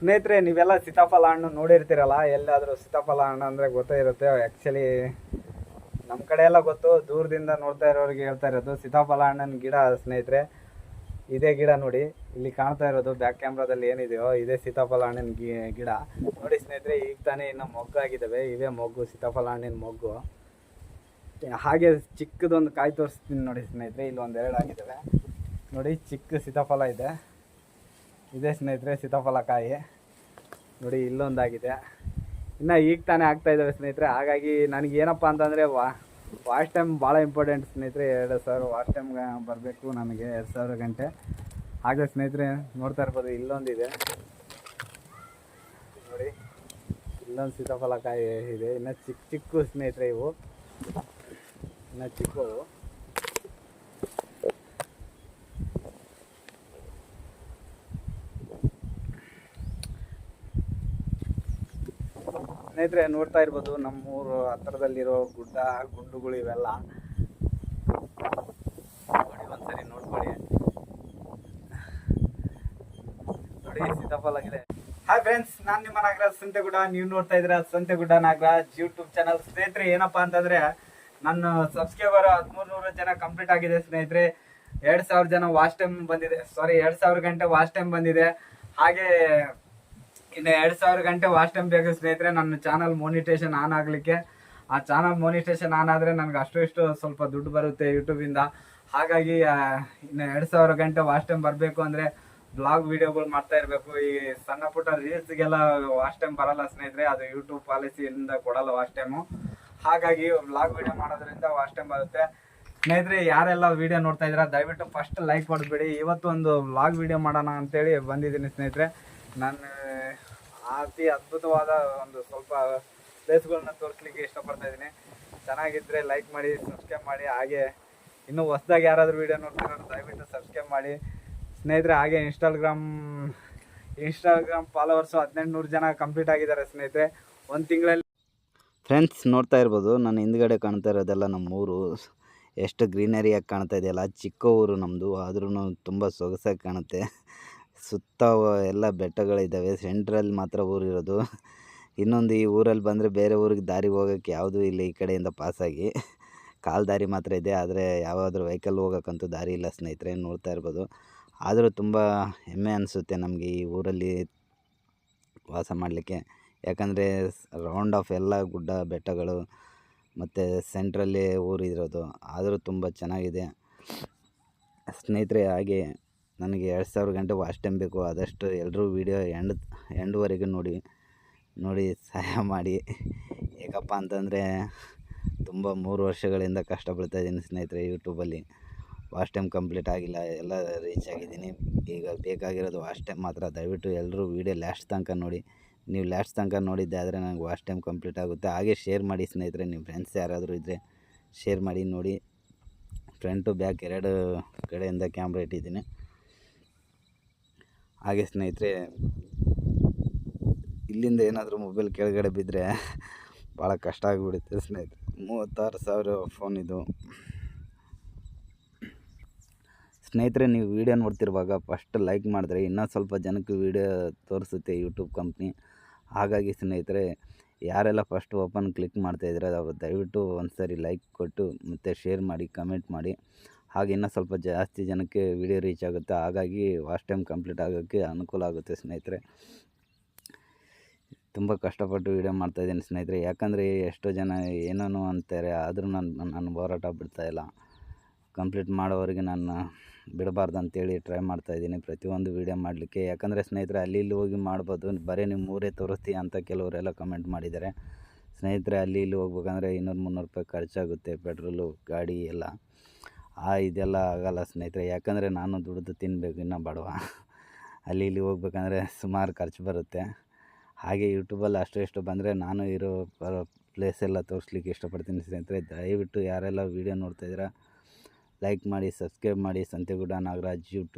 ಸ್ನೇಹಿತರೆ, ನೀವೆಲ್ಲ ಸೀತಾಫಲ ಹಣ್ಣು ನೋಡಿರ್ತೀರಲ್ಲ ಎಲ್ಲಾದರೂ ಸೀತಾಫಲ ಹಣ್ಣು ಅಂದರೆ ಗೊತ್ತೇ ಇರುತ್ತೆ. ಆ್ಯಕ್ಚುಲಿ ನಮ್ಮ ಕಡೆ ಎಲ್ಲ ಗೊತ್ತು. ದೂರದಿಂದ ನೋಡ್ತಾ ಇರೋರಿಗೆ ಹೇಳ್ತಾ ಇರೋದು, ಸೀತಾಫಲ ಹಣ್ಣಿನ ಗಿಡ ಸ್ನೇಹಿತರೆ. ಇದೇ ಗಿಡ ನೋಡಿ. ಇಲ್ಲಿ ಕಾಣ್ತಾ ಇರೋದು, ಬ್ಯಾಕ್ ಕ್ಯಾಮ್ರಾದಲ್ಲಿ ಏನಿದೆಯೋ, ಇದೇ ಸೀತಾಫಲ ಹಣ್ಣಿನ ಗಿಡ. ನೋಡಿ ಸ್ನೇಹಿತರೆ, ಈಗ ತಾನೇ ಇನ್ನು ಮೊಗ್ಗಾಗಿದ್ದಾವೆ. ಇವೇ ಮೊಗ್ಗು, ಸೀತಾಫಲ ಹಣ್ಣಿನ ಮೊಗ್ಗು. ಹಾಗೆ ಚಿಕ್ಕದೊಂದು ಕಾಯಿ ತೋರಿಸ್ತೀನಿ ನೋಡಿ ಸ್ನೇಹಿತರೆ ಇಲ್ಲಿ ಒಂದೆರಡು ಆಗಿದ್ದಾವೆ. ನೋಡಿ, ಚಿಕ್ಕ ಸೀತಾಫಲ ಇದೆ. ಇದೆ ಸ್ನೇಹಿತರೆ, ಸೀತಾಫಲಕಾಯಿ. ನೋಡಿ, ಇಲ್ಲೊಂದಾಗಿದೆ. ಇನ್ನು ಈಗ ತಾನೇ ಆಗ್ತಾ ಇದ್ದಾವೆ ಸ್ನೇಹಿತರೆ. ಹಾಗಾಗಿ ನನಗೆ ಏನಪ್ಪ ಅಂತಂದರೆ, ವಾ ವಾಚ್ ಟೈಮ್ ಭಾಳ ಇಂಪಾರ್ಟೆಂಟ್ ಸ್ನೇಹಿತರೆ, ಎರಡು ಸಾವಿರ ವಾಚ್ ಟೈಮ್ ಬರಬೇಕು ನನಗೆ ಎರಡು ಸಾವಿರ ಗಂಟೆ. ಹಾಗೆ ಸ್ನೇಹಿತರೆ, ನೋಡ್ತಾ ಇರ್ಬೋದು, ಇಲ್ಲೊಂದಿದೆ. ನೋಡಿ, ಇಲ್ಲೊಂದು ಸೀತಾಫಲಕಾಯಿ ಇದೆ. ಇನ್ನು ಚಿಕ್ಕ ಚಿಕ್ಕ ಸ್ನೇಹಿತರೆ ಇವು. ಇನ್ನು ಚಿಕ್ಕವು ಸ್ನೇಹಿತರೆ, ನೋಡ್ತಾ ಇರ್ಬೋದು, ನಮ್ಮೂರು ಹತ್ರದಲ್ಲಿರೋ ಗುಡ್ಡ ಗುಂಡುಗಳು ಇವೆಲ್ಲ. ನೋಡಿ, ಒಂದ್ಸರಿ ನೋಡ್ಕೊಳ್ಳಿ. ನೋಡಿ ಸೀತಾಫಲ ಆಗಿದೆ ಹಾಯ್ ಫ್ರೆಂಡ್ಸ್ ನಾನು ನಿಮ್ಮ ನಾಗರಾಜ್ ಸಂತೆಗುಡ. ನೀವು ನೋಡ್ತಾ ಇದ್ದೀರಾ ಸಂತೆಗುಡ್ಡ ನಾಗರಾಜ್ ಯೂಟ್ಯೂಬ್ ಚಾನಲ್ ಸ್ನೇಹಿತರೆ, ಏನಪ್ಪಾ ಅಂತಂದ್ರೆ, ನನ್ನ ಸಬ್ಸ್ಕ್ರೈಬರ್ ಹದಿಮೂರು ನೂರು ಜನ ಕಂಪ್ಲೀಟ್ ಆಗಿದೆ ಸ್ನೇಹಿತರೆ. ಎರಡ್ ಸಾವಿರ ಜನ ವಾಚ್ ಟೈಮ್ ಬಂದಿದೆ. ಸಾರಿ ಎರಡ್ ಸಾವಿರ ಗಂಟೆ ವಾಚ್ ಟೈಮ್ ಬಂದಿದೆ. ಹಾಗೆ ಇನ್ನು ಎರಡು ಸಾವಿರ ಗಂಟೆ ವಾಚ್ ಟೈಮ್ ಬೇಕು ಸ್ನೇಹಿತರೆ. ನನ್ನ ಚಾನಲ್ ಮೋನಿಟೇಷನ್ ಆನ್ ಆಗಲಿಕ್ಕೆ. ಆ ಚಾನಲ್ ಮೋನಿಟೇಷನ್ ಆನ್ ಆದರೆ ನನಗೆ ಅಷ್ಟು ಇಷ್ಟು ಸ್ವಲ್ಪ ದುಡ್ಡು ಬರುತ್ತೆ ಯೂಟ್ಯೂಬಿಂದ ಹಾಗಾಗಿ ಇನ್ನು ಎರಡು ಸಾವಿರ ಗಂಟೆ ವಾಚ್ ಟೈಮ್ ಬರಬೇಕು ಅಂದರೆ ಬ್ಲಾಗ್ ವಿಡಿಯೋಗಳು ಮಾಡ್ತಾ ಇರಬೇಕು. ಈ ಸಣ್ಣ ಪುಟ್ಟ ರೀಲ್ಸ್ಗೆಲ್ಲ ವಾಚ್ ಟೈಮ್ ಬರಲ್ಲ ಸ್ನೇಹಿತರೆ. ಅದು ಯೂಟ್ಯೂಬ್ ಪಾಲಿಸಿಯಿಂದ ಕೊಡಲ್ಲ ವಾಚ್ ಟೈಮು ಹಾಗಾಗಿ ಬ್ಲಾಗ್ ವಿಡಿಯೋ ಮಾಡೋದ್ರಿಂದ ವಾಚ್ ಟೈಮ್ ಬರುತ್ತೆ. ಸ್ನೇಹಿತರೆ, ಯಾರೆಲ್ಲ ವಿಡಿಯೋ ನೋಡ್ತಾ ಇದ್ದೀರಾ, ದಯವಿಟ್ಟು ಫಸ್ಟ್ ಲೈಕ್ ಕೊಡ್ಬೇಡಿ ಇವತ್ತು ಒಂದು ವ್ಲಾಗ್ ವಿಡಿಯೋ ಮಾಡೋಣ ಅಂತೇಳಿ ಬಂದಿದ್ದೀನಿ ಸ್ನೇಹಿತರೆ. ನಾನು ಅತಿ ಅದ್ಭುತವಾದ ಒಂದು ಸ್ವಲ್ಪ ಪ್ಲೇಸ್ಗಳನ್ನ ತೋರಿಸ್ಲಿಕ್ಕೆ ಇಷ್ಟಪಡ್ತಾ ಇದ್ದೀನಿ. ಚೆನ್ನಾಗಿದ್ರೆ ಲೈಕ್ ಮಾಡಿ ಸಬ್ಸ್ಕ್ರೈಬ್ ಮಾಡಿ, ಹಾಗೆ ಇನ್ನೂ ಹೊಸ್ದಾಗಿ ಯಾರಾದರೂ ವಿಡಿಯೋ ನೋಡ್ತಿರೋರು ದಯವಿಟ್ಟು ಸಬ್ಸ್ಕ್ರೈಬ್ ಮಾಡಿ. ಸ್ನೇಹಿತರೆ, ಹಾಗೆ ಇನ್ಸ್ಟಾಗ್ರಾಮ್ ಇನ್ಸ್ಟಾಗ್ರಾಮ್ ಫಾಲೋವರ್ಸು ಹದಿನೆಂಟು ನೂರು ಜನ ಕಂಪ್ಲೀಟ್ ಆಗಿದ್ದಾರೆ ಸ್ನೇಹಿತರೆ. ಒಂದು ತಿಂಗಳಲ್ಲಿ ಫ್ರೆಂಡ್ಸ್ ನೋಡ್ತಾ ಇರ್ಬೋದು. ನನ್ನ ಹಿಂದ್ಗಡೆ ಕಾಣ್ತಾ ಇರೋದೆಲ್ಲ ನಮ್ಮ ಊರು ಎಷ್ಟು ಗ್ರೀನರಿಯಾಗಿ ಕಾಣ್ತಾ ಇದೆಯಲ್ಲ, ಚಿಕ್ಕ ಊರು ನಮ್ಮದು ಆದ್ರೂ ತುಂಬ ಸೊಗಸಾಗಿ ಕಾಣುತ್ತೆ. ಸುತ್ತ ಎಲ್ಲ ಬೆಟ್ಟಗಳಿದ್ದಾವೆ. ಸೆಂಟ್ರಲ್ಲಿ ಮಾತ್ರ ಊರಿರೋದು ಇನ್ನೊಂದು ಈ ಊರಲ್ಲಿ ಬಂದರೆ ಬೇರೆ ಊರಿಗೆ ದಾರಿ ಹೋಗೋಕ್ಕೆ ಯಾವುದೂ ಇಲ್ಲ ಈ ಕಡೆಯಿಂದ ಪಾಸಾಗಿ ಕಾಲು ದಾರಿ ಮಾತ್ರ ಇದೆ. ಆದರೆ ಯಾವಾದರೂ ವೆಹಿಕಲ್ ಹೋಗೋಕ್ಕಂತೂ ದಾರಿ ಇಲ್ಲ ಸ್ನೇಹಿತರೆ, ನೋಡ್ತಾ ಇರ್ಬೋದು. ಆದರೂ ತುಂಬ ಹೆಮ್ಮೆ ಅನಿಸುತ್ತೆ ನಮಗೆ ಈ ಊರಲ್ಲಿ ವಾಸ ಮಾಡಲಿಕ್ಕೆ. ಯಾಕಂದರೆ ರೌಂಡ್ ಆಫ್ ಎಲ್ಲ ಗುಡ್ಡ, ಬೆಟ್ಟಗಳು ಮತ್ತು ಸೆಂಟ್ರಲ್ಲಿ ಊರಿರೋದು ಆದರೂ ತುಂಬ ಚೆನ್ನಾಗಿದೆ. ಸ್ನೇಹಿತರೆ, ಹಾಗೆ ನನಗೆ ಎರಡು ಸಾವಿರ ಗಂಟೆ ವಾಚ್ ಟೈಮ್ ಬೇಕು. ಆದಷ್ಟು ಎಲ್ಲರೂ ವೀಡಿಯೋ ಎಂಡ್, ಎಂಡ್ವರೆಗೂ ನೋಡಿ ನೋಡಿ ಸಹಾಯ ಮಾಡಿ. ಏಕಪ್ಪ ಅಂತಂದರೆ ತುಂಬ ಮೂರು ವರ್ಷಗಳಿಂದ ಕಷ್ಟಪಡ್ತಾ ಇದ್ದೀನಿ ಸ್ನೇಹಿತರೆ ಯೂಟ್ಯೂಬಲ್ಲಿ ವಾಚ್ ಟೈಮ್ ಕಂಪ್ಲೀಟ್ ಆಗಿಲ್ಲ, ಎಲ್ಲ ರೀಚ್ ಆಗಿದ್ದೀನಿ. ಈಗ ಬೇಕಾಗಿರೋದು ವಾಚ್ ಟೈಮ್ ಮಾತ್ರ. ದಯವಿಟ್ಟು ಎಲ್ಲರೂ ವೀಡಿಯೋ ಲ್ಯಾಸ್ಟ್ ತನಕ ನೋಡಿ. ನೀವು ಲ್ಯಾಸ್ಟ್ ತನಕ ನೋಡಿದ್ದೆ ಆದರೆ ನನಗೆ ವಾಚ್ ಟೈಮ್ ಕಂಪ್ಲೀಟ್ ಆಗುತ್ತೆ. ಹಾಗೆ ಶೇರ್ ಮಾಡಿ ಸ್ನೇಹಿತರೆ, ನಿಮ್ಮ ಫ್ರೆಂಡ್ಸ್ ಯಾರಾದರೂ ಇದ್ದರೆ ಶೇರ್ ಮಾಡಿ ನೋಡಿ. ಫ್ರಂಟು ಬ್ಯಾಕ್ ಎರಡು ಕಡೆಯಿಂದ ಕ್ಯಾಮ್ರಾ ಇಟ್ಟಿದ್ದೀನಿ. ಹಾಗೆ ಸ್ನೇಹಿತರೆ, ಇಲ್ಲಿಂದ ಏನಾದರೂ ಮೊಬೈಲ್ ಕೆಳಗಡೆ ಬಿದ್ದರೆ ಭಾಳ ಕಷ್ಟ ಆಗಿಬಿಡುತ್ತೆ ಸ್ನೇಹಿತರೆ. ಮೂವತ್ತಾರು ಸಾವಿರ ಫೋನ್ ಇದು. ಸ್ನೇಹಿತರೆ, ನೀವು ವೀಡಿಯೋ ನೋಡ್ತಿರುವಾಗ ಫಸ್ಟ್ ಲೈಕ್ ಮಾಡಿದ್ರೆ ಇನ್ನೂ ಸ್ವಲ್ಪ ಜನಕ್ಕೆ ವೀಡಿಯೋ ತೋರಿಸುತ್ತೆ ಯೂಟ್ಯೂಬ್ ಕಂಪ್ನಿ ಹಾಗಾಗಿ ಸ್ನೇಹಿತರೆ, ಯಾರೆಲ್ಲ ಫಸ್ಟ್ ಓಪನ್ ಕ್ಲಿಕ್ ಮಾಡ್ತಾಯಿದ್ರೆ ಅವರು ದಯವಿಟ್ಟು ಒಂದು ಸರಿ ಲೈಕ್ ಕೊಟ್ಟು ಮತ್ತು ಶೇರ್ ಮಾಡಿ ಕಮೆಂಟ್ ಮಾಡಿ. ಹಾಗೆ ಇನ್ನೂ ಸ್ವಲ್ಪ ಜಾಸ್ತಿ ಜನಕ್ಕೆ ವಿಡಿಯೋ ರೀಚ್ ಆಗುತ್ತೆ. ಹಾಗಾಗಿ ವಾಚ್ ಟೈಮ್ ಕಂಪ್ಲೀಟ್ ಆಗೋಕ್ಕೆ ಅನುಕೂಲ ಆಗುತ್ತೆ ಸ್ನೇಹಿತರೆ. ತುಂಬ ಕಷ್ಟಪಟ್ಟು ವೀಡಿಯೋ ಮಾಡ್ತಾಯಿದ್ದೀನಿ ಸ್ನೇಹಿತರೆ. ಯಾಕಂದರೆ ಎಷ್ಟೋ ಜನ ಏನೇನೋ ಅಂತಾರೆ, ಆದರೂ ನಾನು ನಾನು ಹೋರಾಟ ಬಿಡ್ತಾಯಿಲ್ಲ ಕಂಪ್ಲೀಟ್ ಮಾಡೋವರೆಗೆ ನಾನು ಬಿಡಬಾರ್ದು ಅಂತೇಳಿ ಟ್ರೈ ಮಾಡ್ತಾಯಿದ್ದೀನಿ ಪ್ರತಿಯೊಂದು ವೀಡಿಯೋ ಮಾಡಲಿಕ್ಕೆ. ಯಾಕಂದರೆ ಸ್ನೇಹಿತರೆ, ಅಲ್ಲಿ ಇಲ್ಲಿ ಹೋಗಿ ಮಾಡ್ಬೋದು. ಬರೀ ನಿಮ್ಮ ಊರೇ ತೋರಿಸ್ತೀಯ ಅಂತ ಕೆಲವರೆಲ್ಲ ಕಮೆಂಟ್ ಮಾಡಿದ್ದಾರೆ. ಸ್ನೇಹಿತರೆ, ಅಲ್ಲಿ ಇಲ್ಲಿ ಹೋಗ್ಬೇಕಂದ್ರೆ ಇನ್ನೂರು ಮುನ್ನೂರು ರೂಪಾಯಿ ಖರ್ಚಾಗುತ್ತೆ ಪೆಟ್ರೋಲು ಗಾಡಿ ಎಲ್ಲ. ಆ, ಇದೆಲ್ಲ ಆಗಲ್ಲ ಸ್ನೇಹಿತರೆ. ಯಾಕಂದರೆ ನಾನು ದುಡಿದು ತಿನ್ನಬೇಕು ಇನ್ನೂ ಬಡವ. ಅಲ್ಲಿ ಇಲ್ಲಿ ಹೋಗ್ಬೇಕಂದ್ರೆ ಸುಮಾರು ಖರ್ಚು ಬರುತ್ತೆ. ಹಾಗೆ ಯೂಟ್ಯೂಬಲ್ಲಿ ಅಷ್ಟು ಇಷ್ಟು ಬಂದರೆ ನಾನು ಇರೋ ಪ್ಲೇಸ್ ಎಲ್ಲ ತೋರಿಸ್ಲಿಕ್ಕೆ ಇಷ್ಟಪಡ್ತೀನಿ ಸ್ನೇಹಿತರೆ. ದಯವಿಟ್ಟು ಯಾರೆಲ್ಲ ವೀಡಿಯೋ ನೋಡ್ತಾಯಿದ್ದೀರಾ ಲೈಕ್ ಮಾಡಿ ಸಬ್ಸ್ಕ್ರೈಬ್ ಮಾಡಿ. ಸಂತೆಗುಡ್ಡ ನಾಗರಾಜ್ ಯೂಟ್ಯೂಬ್